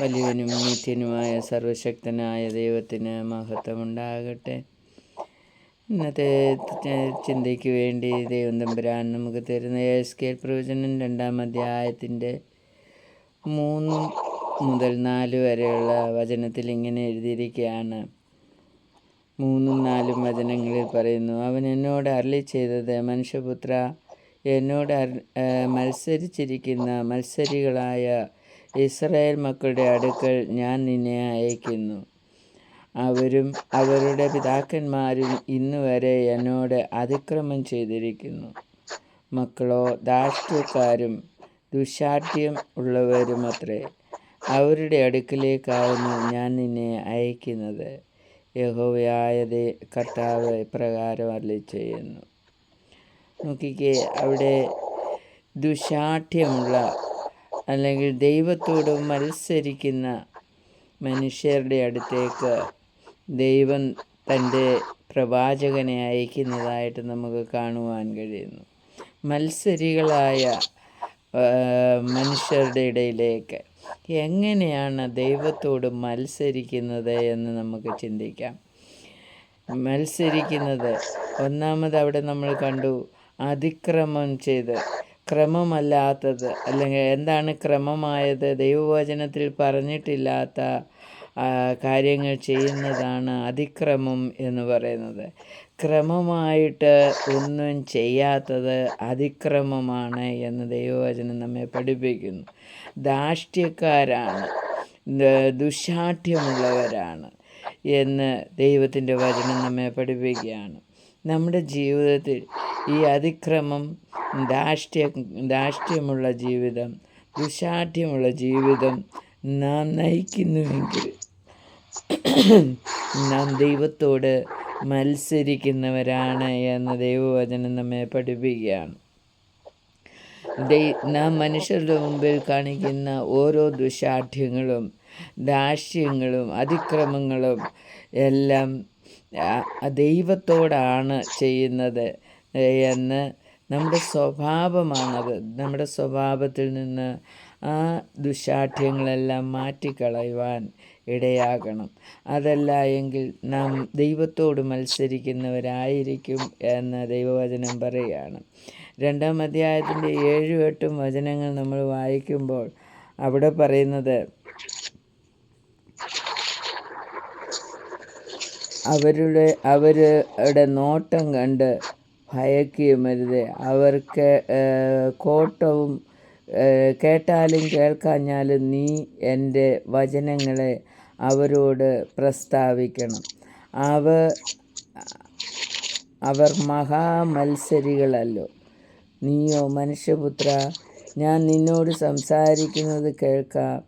വലിയവനും നിത്യനുമായ സർവശക്തനായ ദൈവത്തിന് മഹത്വമുണ്ടാകട്ടെ. ഇന്നത്തെ ചിന്തയ്ക്ക് വേണ്ടി ദൈവം തമ്പുരാൻ നമുക്ക് തരുന്ന എസ് കെ പ്രവചനം രണ്ടാം അധ്യായത്തിന്റെ മൂന്ന് മുതൽ നാല് വരെയുള്ള വചനത്തിൽ ഇങ്ങനെ എഴുതിയിരിക്കുകയാണ്. മൂന്നും നാലും വചനങ്ങളിൽ പറയുന്നു അവൻ എന്നോട് അരളി ചെയ്തത് മനുഷ്യപുത്ര എന്നോട് മത്സരിച്ചിരിക്കുന്ന മത്സരികളായ ഇസ്രായേൽ മക്കളുടെ അടുക്കൽ ഞാൻ നിന്നെ അയക്കുന്നു. അവരും അവരുടെ പിതാക്കന്മാരും ഇന്നുവരെ എന്നോട് അതിക്രമം ചെയ്തിരിക്കുന്നു. മക്കളോ ദാഷ്ട്യക്കാരും ദുശാഠ്യം ഉള്ളവരുമത്രേ അവരുടെ അടുക്കിലേക്കാവുന്നു ഞാൻ നിന്നെ അയക്കുന്നത്. യഹോവയായ കർത്താവ് പ്രകാരം അല്ല ചെയ്യുന്നു നോക്കിക്കേ അവിടെ ദുശാഠ്യമുള്ള അല്ലെങ്കിൽ ദൈവത്തോട് മത്സരിക്കുന്ന മനുഷ്യരുടെ അടുത്തേക്ക് ദൈവം തന്റെ പ്രവാചകനെ അയക്കുന്നതായിട്ട് നമുക്ക് കാണുവാൻ കഴിയുന്നു. മത്സരികളായ മനുഷ്യരുടെ ഇടയിലേക്ക് എങ്ങനെയാണ് ദൈവത്തോട് മത്സരിക്കുന്നത് എന്ന് നമുക്ക് ചിന്തിക്കാം. മത്സരിക്കുന്നത് ഒന്നാമത് അവിടെ നമ്മൾ കണ്ടു അതിക്രമം ചെയ്ത് ക്രമമല്ലാത്തത് അല്ലെങ്കിൽ എന്താണ് ക്രമമായത്? ദൈവവചനത്തിൽ പറഞ്ഞിട്ടില്ലാത്ത കാര്യങ്ങൾ ചെയ്യുന്നതാണ് അതിക്രമം എന്ന് പറയുന്നത്. ക്രമമായിട്ട് ഒന്നും ചെയ്യാത്തത് അതിക്രമമാണ് എന്ന് ദൈവവചനം നമ്മെ പഠിപ്പിക്കുന്നു. ധാഷ്ട്യക്കാരാണ് ദുശാഠ്യമുള്ളവരാണ് എന്ന് ദൈവത്തിന്റെ വചനം നമ്മെ പഠിപ്പിക്കുകയാണ്. നമ്മുടെ ജീവിതത്തിൽ ഈ അതിക്രമം ധാഷ്ട്യ ധാഷ്ട്യമുള്ള ജീവിതം ദുശാഠ്യമുള്ള ജീവിതം നാം നയിക്കുന്നുവെങ്കിൽ നാം ദൈവത്തോട് മത്സരിക്കുന്നവരാണ് എന്ന് ദൈവവചനം നമ്മെ പഠിപ്പിക്കുകയാണ്. നാം മനുഷ്യരുടെ മുമ്പിൽ കാണിക്കുന്ന ഓരോ ദുശാഠ്യങ്ങളും ദാഷ്ട്യങ്ങളും അതിക്രമങ്ങളും എല്ലാം ദൈവത്തോടാണ് ചെയ്യുന്നത് എന്ന് നമ്മുടെ സ്വഭാവമാണത്. നമ്മുടെ സ്വഭാവത്തിൽ നിന്ന് ആ ദുശാഠ്യങ്ങളെല്ലാം മാറ്റിക്കളയുവാൻ ഇടയാകണം. അതല്ല എങ്കിൽ നാം ദൈവത്തോട് മത്സരിക്കുന്നവരായിരിക്കും എന്ന് ദൈവവചനം പറയുകയാണ്. രണ്ടാം അധ്യായത്തിന്റെ ഏഴും എട്ടും വചനങ്ങൾ നമ്മൾ വായിക്കുമ്പോൾ അവിടെ പറയുന്നത് അവരുടെ അവരുടെ നോട്ടം കണ്ട് ഭയക്കുകയുമരുത്. അവർക്ക് കോട്ടവും കേട്ടാലും കേൾക്കാഞ്ഞാലും നീ എന്റെ വചനങ്ങളെ അവരോട് പ്രസ്താവിക്കണം. അവ അവർ മഹാമത്സരികളല്ലോ. നീയോ മനുഷ്യപുത്ര ഞാൻ നിന്നോട് സംസാരിക്കുന്നത് കേൾക്കാം.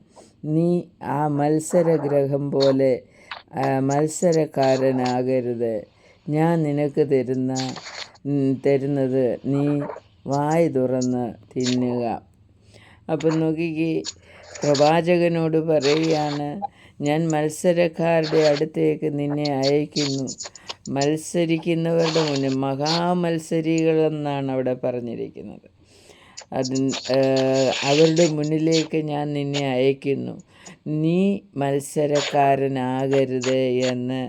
നീ ആ മത്സരഗ്രഹം പോലെ മത്സരക്കാരനാകരുത്. ഞാൻ നിനക്ക് തരുന്ന തരുന്നത് നീ വായി തുറന്ന് തിന്നുക. അപ്പം നോക്കി പ്രവാചകനോട് പറയുകയാണ് ഞാൻ മത്സരക്കാരുടെ അടുത്തേക്ക് നിന്നെ അയക്കുന്നു. മത്സരിക്കുന്നവരുടെ മുന്നിൽ മഹാമത്സരികളെന്നാണ് അവിടെ പറഞ്ഞിരിക്കുന്നത്. അത് അവരുടെ മുന്നിലേക്ക് ഞാൻ നിന്നെ അയക്കുന്നു. നീ മത്സരക്കാരനാകരുത് എന്ന്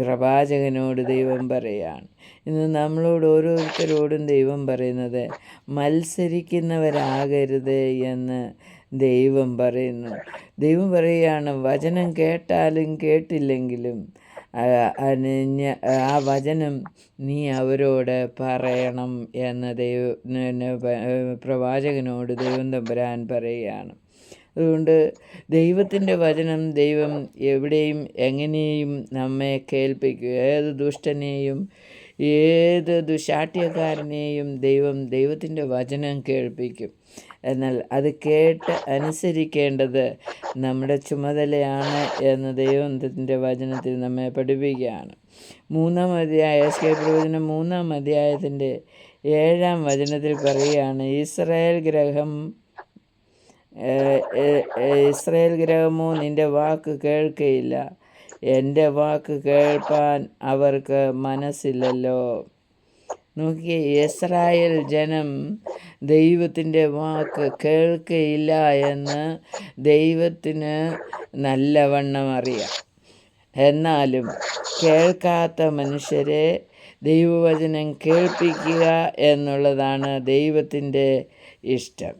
പ്രവാചകനോട് ദൈവം പറയുകയാണ് ഇന്ന് നമ്മളോട് ഓരോരുത്തരോടും ദൈവം പറയുന്നത് മത്സരിക്കുന്നവരാകരുത് എന്ന് ദൈവം പറയുന്നു. ദൈവം പറയുകയാണ് വചനം കേട്ടാലും കേട്ടില്ലെങ്കിലും ആ വചനം നീ അവരോട് പറയണം എന്ന് ദൈവ പ്രവാചകനോട് ദൈവം തമ്പുരാൻ പറയുകയാണ്. അതുകൊണ്ട് ദൈവത്തിന്റെ വചനം ദൈവം എവിടെയും എങ്ങനെയും നമ്മെ കേൾപ്പിക്കും ഏത് ദുഷ്ടനെയും ഏത് ദുശാഠ്യക്കാരനെയും ദൈവം ദൈവത്തിന്റെ വചനം കേൾപ്പിക്കും. എന്നാൽ അത് കേട്ട് അനുസരിക്കേണ്ടത് നമ്മുടെ ചുമതലയാണ് എന്ന് ദൈവത്തിന്റെ വചനത്തിൽ നമ്മെ പഠിപ്പിക്കുകയാണ്. മൂന്നാം അധ്യായ എസ് കെ പ്രവചനം മൂന്നാം അധ്യായത്തിന്റെ ഏഴാം വചനത്തിൽ പറയുകയാണ് ഇസ്രായേൽ ഗ്രഹം ഇസ്രായേൽ ഗ്രഹമോ നിന്റെ വാക്ക് കേൾക്കയില്ല. എന്റെ വാക്ക് കേൾപ്പാൻ അവർക്ക് മനസ്സില്ലല്ലോ. നോക്കിയേ ഇസ്രായേൽ ജനം ദൈവത്തിന്റെ വാക്ക് കേൾക്കയില്ല എന്ന് ദൈവത്തിന് നല്ലവണ്ണം അറിയാം. എന്നാലും കേൾക്കാത്ത മനുഷ്യരെ ദൈവവചനം കേൾപ്പിക്കുക എന്നുള്ളതാണ് ദൈവത്തിന്റെ ഇഷ്ടം.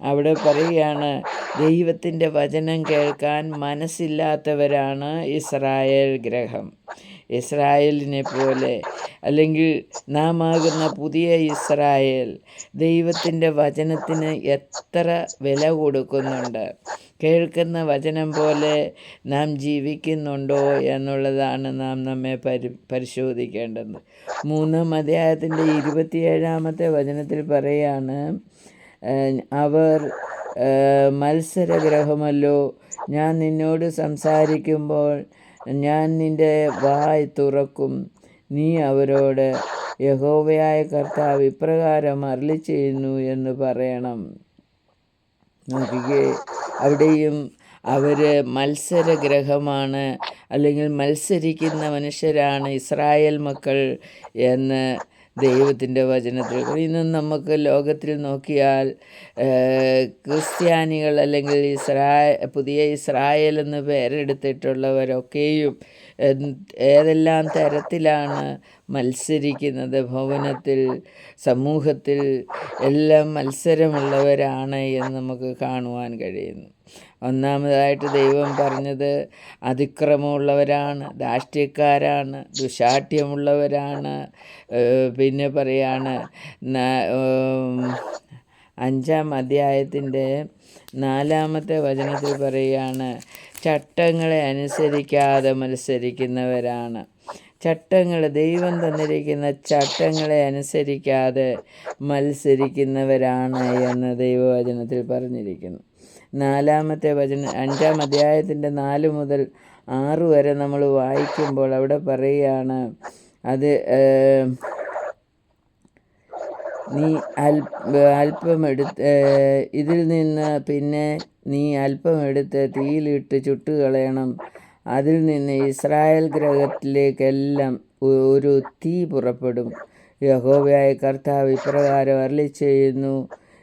അവിടെ പറയുകയാണ് ദൈവത്തിന്റെ വചനം കേൾക്കാൻ മനസ്സില്ലാത്തവരാണ് ഇസ്രായേൽ ഗ്രഹം. ഇസ്രായേലിനെ പോലെ. അല്ലെങ്കിൽ നാം ആകുന്ന പുതിയ ഇസ്രായേൽ ദൈവത്തിന്റെ വചനത്തിന് എത്ര വില കൊടുക്കുന്നുണ്ട്? കേൾക്കുന്ന വചനം പോലെ നാം ജീവിക്കുന്നുണ്ടോ എന്നുള്ളതാണ് നാം നമ്മെ പരി പരിശോധിക്കേണ്ടത്. മൂന്നാം അധ്യായത്തിന്റെ ഇരുപത്തിയേഴാമത്തെ വചനത്തിൽ പറയാണ് അവർ മത്സരഗ്രഹമല്ലോ. ഞാൻ നിന്നോട് സംസാരിക്കുമ്പോൾ ഞാൻ നിന്റെ വായ് തുറക്കും. നീ അവരോട് യഹോവയായ കർത്താവ് ഇപ്രകാരം അരളി ചെയ്യുന്നു എന്ന് പറയണം. നോക്കിക്കേ അവിടെയും അവർ മത്സരഗ്രഹമാണ്. അല്ലെങ്കിൽ മത്സരിക്കുന്ന മനുഷ്യരാണ് ഇസ്രായേൽ മക്കൾ എന്ന് ദൈവത്തിന്റെ വചനത്തിൽ ഇന്ന് നമുക്ക് ലോകത്തിൽ നോക്കിയാൽ ക്രിസ്ത്യാനികൾ അല്ലെങ്കിൽ ഇസ്രായ പുതിയ ഇസ്രായേൽ എന്ന് പേരെടുത്തിട്ടുള്ളവരൊക്കെയും ഏതെല്ലാം തരത്തിലാണ് മത്സരിക്കുന്നത് ഭവനത്തിൽ സമൂഹത്തിൽ എല്ലാം മത്സരമുള്ളവരാണ് എന്ന് നമുക്ക് കാണുവാൻ കഴിയുന്നു. ഒന്നാമതായിട്ട് ദൈവം പറഞ്ഞത് അതിക്രമമുള്ളവരാണ് ധാഷ്ട്യക്കാരാണ് ദുശാഠ്യമുള്ളവരാണ്. പിന്നെ പറയാണ് അഞ്ചാം അധ്യായത്തിന്റെ നാലാമത്തെ വചനത്തിൽ പറയുകയാണ് ചട്ടങ്ങളെ അനുസരിക്കാതെ മത്സരിക്കുന്നവരാണ്. ചട്ടങ്ങൾ ദൈവം തന്നിരിക്കുന്ന ചട്ടങ്ങളെ അനുസരിക്കാതെ മത്സരിക്കുന്നവരാണ് എന്ന് ദൈവവചനത്തിൽ പറഞ്ഞിരിക്കുന്നു. നാലാമത്തെ വചന അഞ്ചാം അധ്യായത്തിന്റെ നാല് മുതൽ ആറ് വരെ നമ്മൾ വായിക്കുമ്പോൾ അവിടെ പറയുകയാണ് അത് നീ അല്പം എടുത്ത് ഇതിൽ നിന്ന് പിന്നെ നീ അല്പം എടുത്ത് തീയിലിട്ട് ചുട്ടുകളയണം. അതിൽ നിന്ന് ഇസ്രായേൽ ഗ്രഹത്തിലേക്കെല്ലാം ഒരു തീ പുറപ്പെടും. യഹോവയായ കർത്താവ് ഇപ്രകാരം അരളി ചെയ്യുന്നു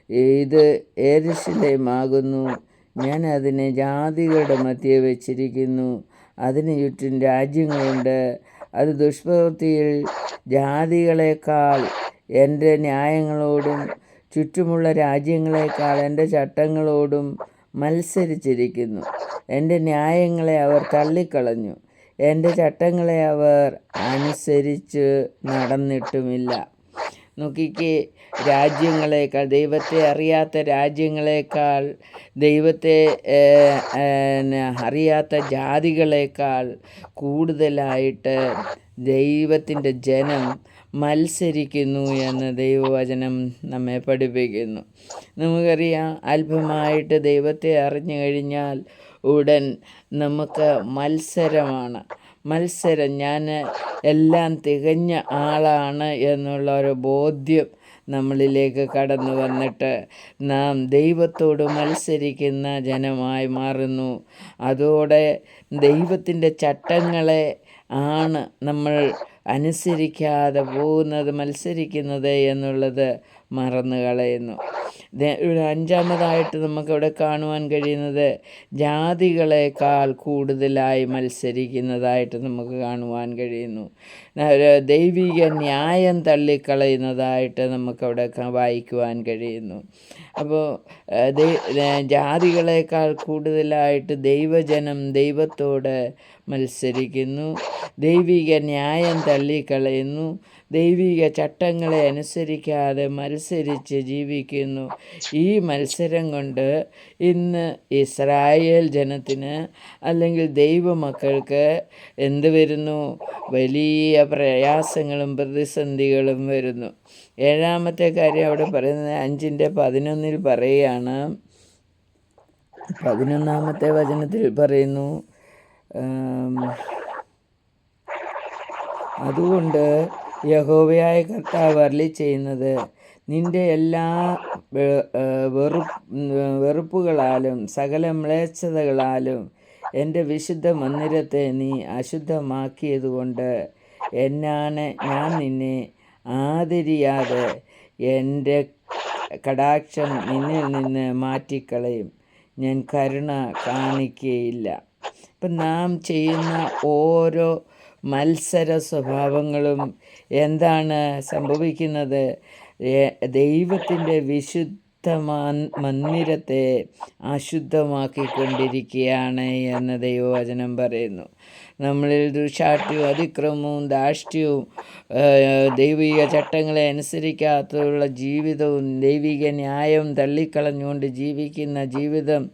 ഇത് ഏരിശിലയമാകുന്നു ഞാൻ അതിനെ ജാതികളുടെ മധ്യേ വെച്ചിരിക്കുന്നു. അതിന് ചുറ്റും രാജ്യങ്ങളുണ്ട്. അത് ദുഷ്പ്രവൃത്തിയിൽ ജാതികളെക്കാൾ എന്റെ ന്യായങ്ങളോടും ചുറ്റുമുള്ള രാജ്യങ്ങളെക്കാൾ എന്റെ ചട്ടങ്ങളോടും മത്സരിച്ചിരിക്കുന്നു. എന്റെ ന്യായങ്ങളെ അവർ തള്ളിക്കളഞ്ഞു. എന്റെ ചട്ടങ്ങളെ അവർ അനുസരിച്ച് നടന്നിട്ടുമില്ല. നോക്കിക്കേ രാജ്യങ്ങളേക്കാൾ ദൈവത്തെ അറിയാത്ത രാജ്യങ്ങളേക്കാൾ ദൈവത്തെ അറിയാത്ത ജാതികളേക്കാൾ കൂടുതലായിട്ട് ദൈവത്തിന്റെ ജനം മത്സരിക്കുന്നു എന്ന് ദൈവവചനം നമ്മെ പഠിപ്പിക്കുന്നു. നമുക്കറിയാം അല്പമായിട്ട് ദൈവത്തെ അറിഞ്ഞു കഴിഞ്ഞാൽ ഉടൻ നമുക്ക് മത്സരമാണ്. മത്സരം. ഞാൻ എല്ലാം തികഞ്ഞ ആളാണ് എന്നുള്ള ഒരു ബോധ്യം നമ്മളിലേക്ക് കടന്നു വന്നിട്ട് നാം ദൈവത്തോട് മത്സരിക്കുന്ന ജനമായി മാറുന്നു. അതോടെ ദൈവത്തിന്റെ ചട്ടങ്ങളെ ആണ് നമ്മൾ അനുസരിക്കാതെ പോകുന്നത് മത്സരിക്കുന്നത് എന്നുള്ളത് മറന്നു കളയുന്നു. ഒരു അഞ്ചാമതായിട്ട് നമുക്കിവിടെ കാണുവാൻ കഴിയുന്നത് ജാതികളെക്കാൾ കൂടുതലായി മത്സരിക്കുന്നതായിട്ട് നമുക്ക് കാണുവാൻ കഴിയുന്നു. ദൈവിക ന്യായം തള്ളിക്കളയുന്നതായിട്ട് നമുക്കവിടെ വായിക്കുവാൻ കഴിയുന്നു. അപ്പോൾ ജാതികളെക്കാൾ കൂടുതലായിട്ട് ദൈവജനം ദൈവത്തോട് മത്സരിക്കുന്നു. ദൈവിക ന്യായം തള്ളിക്കളയുന്നു. ദൈവിക ചട്ടങ്ങളെ അനുസരിക്കാതെ മത്സരിച്ച് ജീവിക്കുന്നു. ഈ മത്സരം കൊണ്ട് ഇന്ന് ഇസ്രായേൽ ജനത്തിന് അല്ലെങ്കിൽ ദൈവമക്കൾക്ക് എന്ത് വരുന്നു? വലിയ പ്രയാസങ്ങളും പ്രതിസന്ധികളും വരുന്നു. ഏഴാമത്തെ കാര്യം അവിടെ പറയുന്നത് അഞ്ചിന്റെ പതിനൊന്നിൽ പറയുകയാണ്. പതിനൊന്നാമത്തെ വചനത്തിൽ പറയുന്നു അതുകൊണ്ട് യഹോവയായ കർത്താവ് അരളി ചെയ്യുന്നത്. നിന്റെ എല്ലാ വെറു വെറുപ്പുകളാലും സകല മ്ലേച്ഛതകളാലും എന്റെ വിശുദ്ധ മന്ദിരത്തെ നീ അശുദ്ധമാക്കിയതുകൊണ്ട് എന്നാണ് ഞാൻ നിന്നെ ആദരിയാതെ എന്റെ കടാക്ഷം നിന്നിൽ നിന്ന് മാറ്റിക്കളയും. ഞാൻ കരുണ കാണിക്കുകയില്ല ഇപ്പം നാം ചെയ്യുന്ന ഓരോ മത്സര സ്വഭാവങ്ങളും എന്താണ് സംഭവിക്കുന്നത്? ദൈവത്തിന്റെ വിശുദ്ധ മന്ദിരത്തെ അശുദ്ധമാക്കിക്കൊണ്ടിരിക്കുകയാണ് എന്ന് ദൈവവചനം പറയുന്നു. നമ്മളിൽ ദുഷാഠ്യവും അതിക്രമവും ധാഷ്ട്യവും ദൈവിക ചട്ടങ്ങളെ അനുസരിക്കാത്തുള്ള ജീവിതവും ദൈവിക ന്യായം തള്ളിക്കളഞ്ഞുകൊണ്ട് ജീവിക്കുന്ന ജീവിതം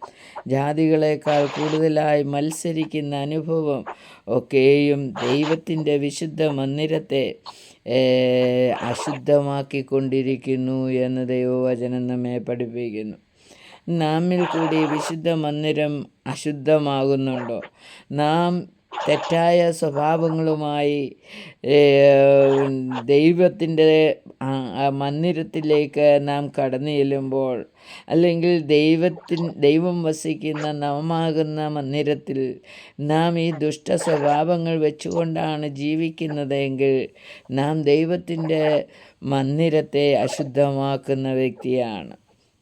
ജാതികളെക്കാൾ കൂടുതലായി മത്സരിക്കുന്ന അനുഭവം ഒക്കെയും ദൈവത്തിന്റെ വിശുദ്ധ മന്ദിരത്തെ അശുദ്ധമാക്കിക്കൊണ്ടിരിക്കുന്നു എന്ന് ദൈവവചനം നമ്മെ പഠിപ്പിക്കുന്നു. നാമിൽ കൂടി വിശുദ്ധ മന്ദിരം അശുദ്ധമാകുന്നുണ്ടോ? നാം തെറ്റായ സ്വഭാവങ്ങളുമായി ദൈവത്തിന്റെ മന്ദിരത്തിലേക്ക് നാം കടന്നു ചെല്ലുമ്പോൾ അല്ലെങ്കിൽ ദൈവത്തിൻ ദൈവം വസിക്കുന്ന നവമാകുന്ന മന്ദിരത്തിൽ നാം ഈ ദുഷ്ട സ്വഭാവങ്ങൾ വെച്ചുകൊണ്ടാണ് ജീവിക്കുന്നതെങ്കിൽ നാം ദൈവത്തിന്റെ മന്ദിരത്തെ അശുദ്ധമാക്കുന്ന വ്യക്തിയാണ്.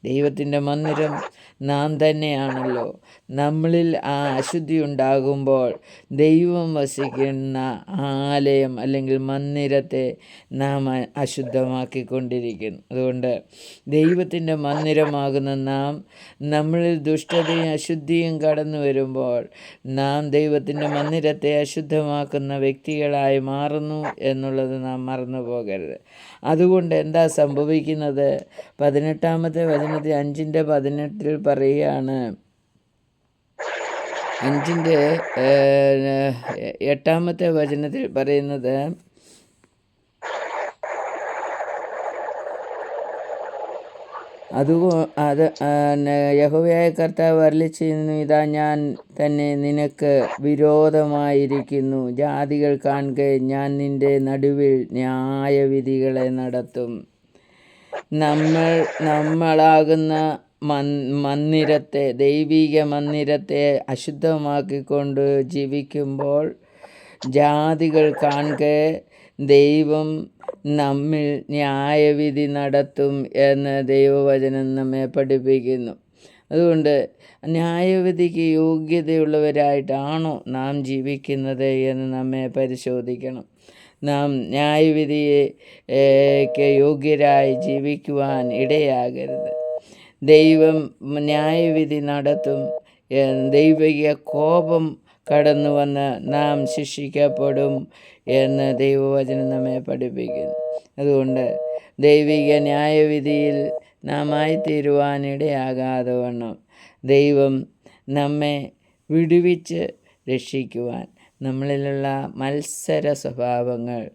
ദൈവത്തിന്റെ മന്ദിരം നാം തന്നെയാണല്ലോ. നമ്മളിൽ ആ അശുദ്ധി ഉണ്ടാകുമ്പോൾ ദൈവം വസിക്കുന്ന ആലയം അല്ലെങ്കിൽ മന്ദിരത്തെ നാം അശുദ്ധമാക്കിക്കൊണ്ടിരിക്കുന്നു. അതുകൊണ്ട് ദൈവത്തിന്റെ മന്ദിരമാകുന്ന നാം നമ്മളിൽ ദുഷ്ടതയും അശുദ്ധിയും കടന്നു വരുമ്പോൾ നാം ദൈവത്തിന്റെ മന്ദിരത്തെ അശുദ്ധമാക്കുന്ന വ്യക്തികളായി മാറുന്നു എന്നുള്ളത് നാം മറന്നു പോകരുത്. അതുകൊണ്ട് എന്താ സംഭവിക്കുന്നത്? പതിനെട്ടാമത്തെ വചനത്തിൽ അഞ്ചിന്റെ പതിനെട്ടിൽ പറയുകയാണ് അഞ്ചിന്റെ എട്ടാമത്തെ വചനത്തിൽ പറയുന്നത് അതുകൊ അത് യഹോവയായ കർത്താവ് അരളി ചെയ്യുന്നു ഇതാ ഞാൻ തന്നെ നിനക്ക് വിരോധമായിരിക്കുന്നു. ജാതികൾ കാണുക ഞാൻ നിന്റെ നടുവിൽ ന്യായവിധികളെ നടത്തും. നമ്മൾ നമ്മളാകുന്ന മന്ദിരത്തെ ദൈവിക മന്ദിരത്തെ അശുദ്ധമാക്കിക്കൊണ്ട് ജീവിക്കുമ്പോൾ ജാതികൾ കാണുക ദൈവം നമ്മിൽ ന്യായവിധി നടത്തും എന്ന് ദൈവവചനം നമ്മെ പഠിപ്പിക്കുന്നു. അതുകൊണ്ട് ന്യായവിധിക്ക് യോഗ്യതയുള്ളവരായിട്ടാണോ നാം ജീവിക്കുന്നത് എന്ന് നമ്മെ പരിശോധിക്കണം. നാം ന്യായവിധിയെ യോഗ്യരായി ജീവിക്കുവാൻ ഇടയാകരുത്. ദൈവം ന്യായവിധി നടത്തും. ദൈവിക കോപം കടന്നു വന്ന് നാം ശിക്ഷിക്കപ്പെടും എന്ന് ദൈവവചനം നമ്മെ പഠിപ്പിക്കുന്നു. അതുകൊണ്ട് ദൈവിക ന്യായവിധിയിൽ നാം ആയിത്തീരുവാനിടയാകാതെ വണ്ണം. ദൈവം നമ്മെ വിടുവിച്ച് രക്ഷിക്കുവാൻ നമ്മളിലുള്ള മത്സര സ്വഭാവങ്ങൾ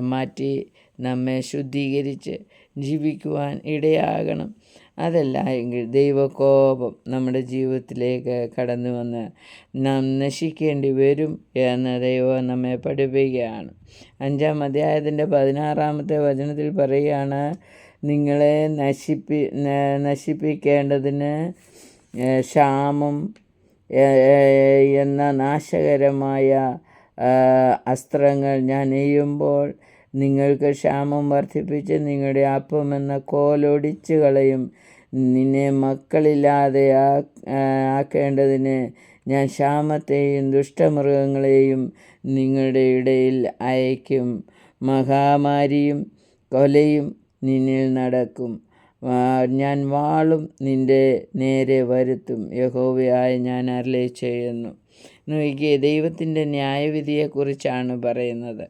മാറ്റി നമ്മെ ശുദ്ധീകരിച്ച് ജീവിക്കുവാൻ ഇടയാകണം. അതല്ല എങ്കിൽ ദൈവകോപം നമ്മുടെ ജീവിതത്തിലേക്ക് കടന്നു വന്ന് നാം നശിക്കേണ്ടി വരും എന്ന് ദൈവം നമ്മെ പഠിപ്പിക്കുകയാണ്. അഞ്ചാം അധ്യായത്തിന്റെ പതിനാറാമത്തെ വചനത്തിൽ പറയുകയാണ് നിങ്ങളെ നശിപ്പി നശിപ്പിക്കേണ്ടതിന് ക്ഷാമം എന്ന നാശകരമായ അസ്ത്രങ്ങൾ ഞാൻ എയ്യുമ്പോൾ നിങ്ങൾക്ക് ക്ഷാമം വർദ്ധിപ്പിച്ച് നിങ്ങളുടെ അപ്പം എന്ന കോലൊടിച്ച് കളയും. നിന്നെ മക്കളില്ലാതെ ആക്കേണ്ടതിന് ഞാൻ ക്ഷാമത്തെയും ദുഷ്ടമൃഗങ്ങളെയും നിങ്ങളുടെ ഇടയിൽ അയക്കും മഹാമാരിയും കൊലയും നിന്നിൽ നടക്കും. ഞാൻ വാളും നിന്റെ നേരെ വരുത്തും. യഹോവയായ ഞാൻ അരളി ചെയ്യുന്നു. നോക്കിയേ ദൈവത്തിന്റെ ന്യായവിധിയെക്കുറിച്ചാണ് പറയുന്നത്.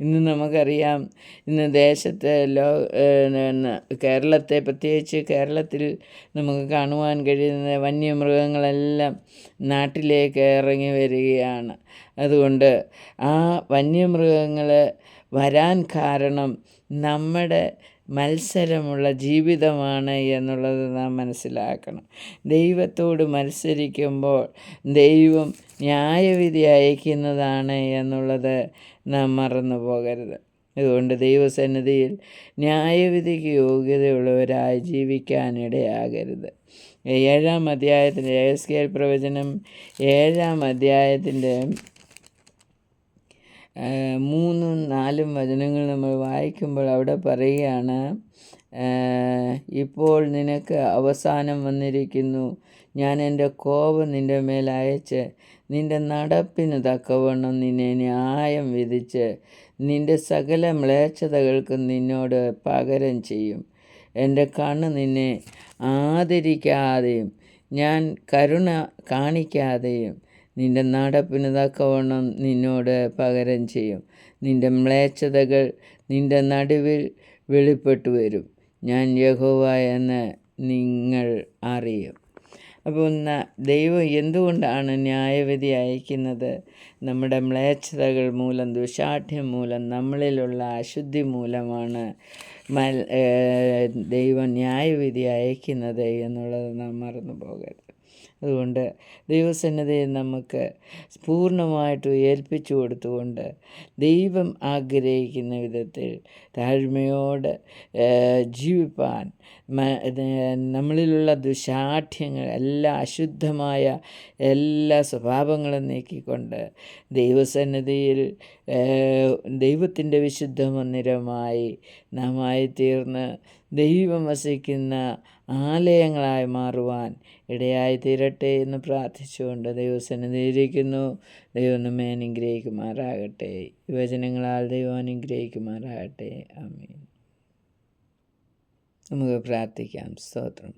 ഇന്ന് നമുക്കറിയാം ഇന്ന് ദേശത്തെ ലോ കേരളത്തെ പ്രത്യേകിച്ച് കേരളത്തിൽ നമുക്ക് കാണുവാൻ കഴിയുന്ന വന്യമൃഗങ്ങളെല്ലാം നാട്ടിലേക്ക് ഇറങ്ങി വരികയാണ്. അതുകൊണ്ട് ആ വന്യമൃഗങ്ങൾ വരാൻ കാരണം നമ്മുടെ മത്സരമുള്ള ജീവിതമാണ് എന്നുള്ളത് നാം മനസ്സിലാക്കണം. ദൈവത്തോട് മത്സരിക്കുമ്പോൾ ദൈവം ന്യായവിധി അയക്കുന്നതാണ് എന്നുള്ളത് നാം മറന്നു പോകരുത്. അതുകൊണ്ട് ദൈവസന്നിധിയിൽ ന്യായവിധിക്ക് യോഗ്യതയുള്ളവരായി ജീവിക്കാനിടയാകരുത് ഏഴാം അധ്യായത്തിന്റെ എസ് കെ പ്രവചനം ഏഴാം അധ്യായത്തിന്റെ മൂന്നും നാലും വചനങ്ങൾ നമ്മൾ വായിക്കുമ്പോൾ അവിടെ പറയുകയാണ് ഇപ്പോൾ നിനക്ക് അവസാനം വന്നിരിക്കുന്നു. ഞാൻ എന്റെ കോപം നിന്റെ മേൽ അയച്ച് നിന്റെ നടപ്പിന് തക്കവണ്ണം നിന്നെ ന്യായം വിധിച്ച് നിന്റെ സകല മ്ലേച്ഛതകൾക്കും നിന്നോട് പകരം ചെയ്യും. എന്റെ കണ്ണ് നിന്നെ ആദരിക്കാതെയും ഞാൻ കരുണ കാണിക്കാതെയും നിന്റെ നടപ്പിന് തക്കവണ്ണം നിന്നോട് പകരം ചെയ്യും. നിന്റെ മ്ലേച്ഛതകൾ നിന്റെ നടുവിൽ വെളിപ്പെട്ടു വരും. ഞാൻ യഹോവ എന്ന് നിങ്ങൾ അറിയും. അപ്പോൾ ഒന്ന് ദൈവം എന്തുകൊണ്ടാണ് ന്യായവിധി അയക്കുന്നത്? നമ്മുടെ മ്ലേച്ഛതകൾ മൂലം ദുശാഠ്യം മൂലം നമ്മളിലുള്ള അശുദ്ധി മൂലമാണ് മൽ ദൈവം ന്യായവിധി അയക്കുന്നത് എന്നുള്ളത് നാം മറന്നു പോകരുത് അതുകൊണ്ട് ദൈവസന്നദ്ധയെ നമുക്ക് പൂർണമായിട്ട് ഏൽപ്പിച്ചു കൊടുത്തുകൊണ്ട് ദൈവം ആഗ്രഹിക്കുന്ന വിധത്തിൽ താഴ്മയോട് ജീവിപ്പാൻ നമ്മളിലുള്ള ദുശാഠ്യങ്ങൾ എല്ലാ അശുദ്ധമായ എല്ലാ സ്വഭാവങ്ങളും നീക്കിക്കൊണ്ട് ദൈവസന്നദ്ധിയിൽ ദൈവത്തിന്റെ വിശുദ്ധ മന്ദിരമായി നാമായി തീർന്ന് ദൈവം വസിക്കുന്ന ആലയങ്ങളായി മാറുവാൻ ഇടയായി തീരട്ടെ എന്ന് പ്രാർത്ഥിച്ചുകൊണ്ട് ദൈവസന്നിധിയിരിക്കുന്നു ദൈവം നമ്മെ അനുഗ്രഹിക്കുമാറാകട്ടെ. യുവജനങ്ങളാൽ ദൈവം അനുഗ്രഹിക്കുമാറാകട്ടെ. അമീൻ നമുക്ക് പ്രാർത്ഥിക്കാം. സ്തോത്രം.